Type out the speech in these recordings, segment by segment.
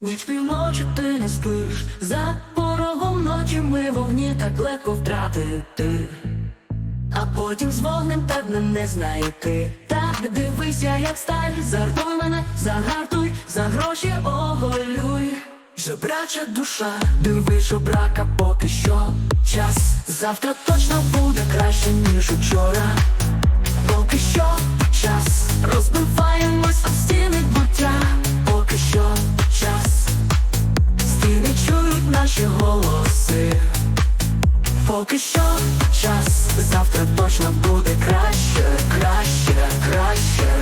Ніч півночі ти не спиш, за порогом ночі ми вогні так легко втратити. А потім з вогнем так не знайти. Так дивися, як сталь, зартуй мене, загартуй, за гроші оголюй. Жебрача душа, диви жебрака поки що час. Завтра точно буде краще, ніж учора. Наші голоси. Поки що час, завтра точно буде краще, краще, краще.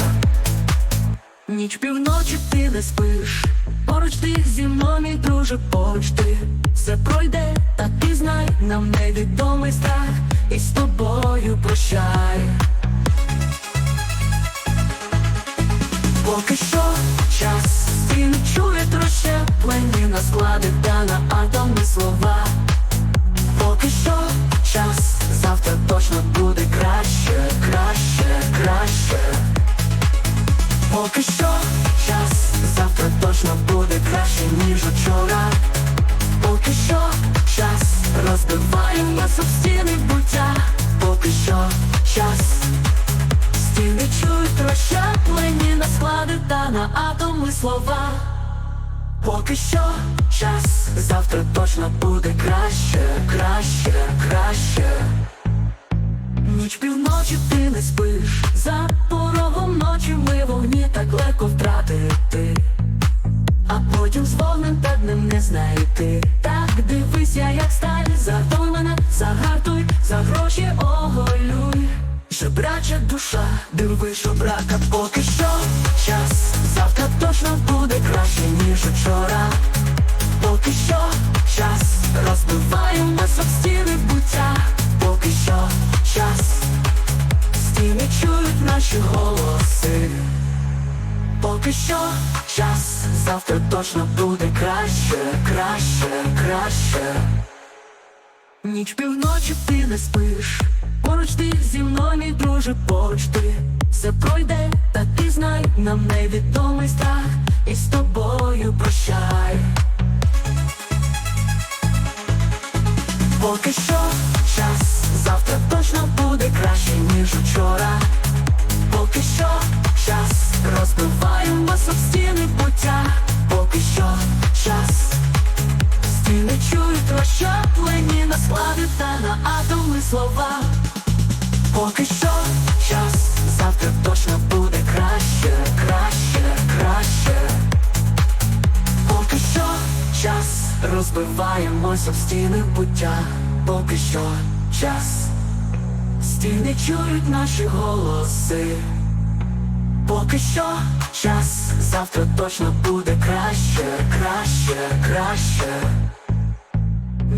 Ніч півночі ти не спиш, поруч ти зі мною, мій друже, поруч ти все пройде, та ти знай, нам невідомий страх, і з тобою прощай. Краще, ніж учора. Поки що час, розбиваємося об стіни буття. Поки що час, стіни чують розщеплені на склади та на атоми слова. Поки що час, завтра точно буде краще, краще, краще. Ніч півночі ти не спиш, за порогом ночі ми вогні так легко втратити. А потім з вогнем так ним не знайти. Так дивися, як сталь, мене, загартуй, за гроші оголюй. Жебрача душа, диви жебрака поки що час, завтра точно буде краще, ніж учора. Поки що час, розбиваємося об стіни буття. Поки що час, стіни чують наші голоси. Поки що час, завтра точно буде краще, краще, краще. Ніч півночі ти не спиш, поруч ти зі мною, мій друже, поруч ти. Все пройде, та ти знай, нам невідомий страх, чують розщеплені на склади та на атоми слова. Поки що час, завтра точно буде краще, краще, краще. Поки що час, розбиваємось об стіни буття. Поки що час, стіни чують наші голоси. Поки що час, завтра точно буде краще, краще, краще.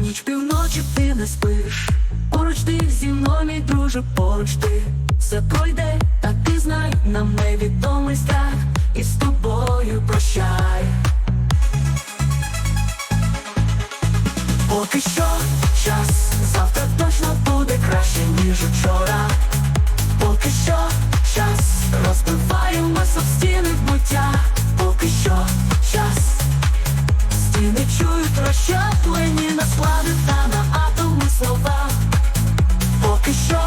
Ніч півночі ти не спиш, поруч ти зі мною, мій друже, поруч ти все пройде, та ти знай, нам невідомий страх, і з тобою прощай. Поки що час, завтра точно буде краще, ніж учора. Поки що час, розбиваємося об стіни буття. Поки що час, стіни що плині на склади та на атоми слова, поки що.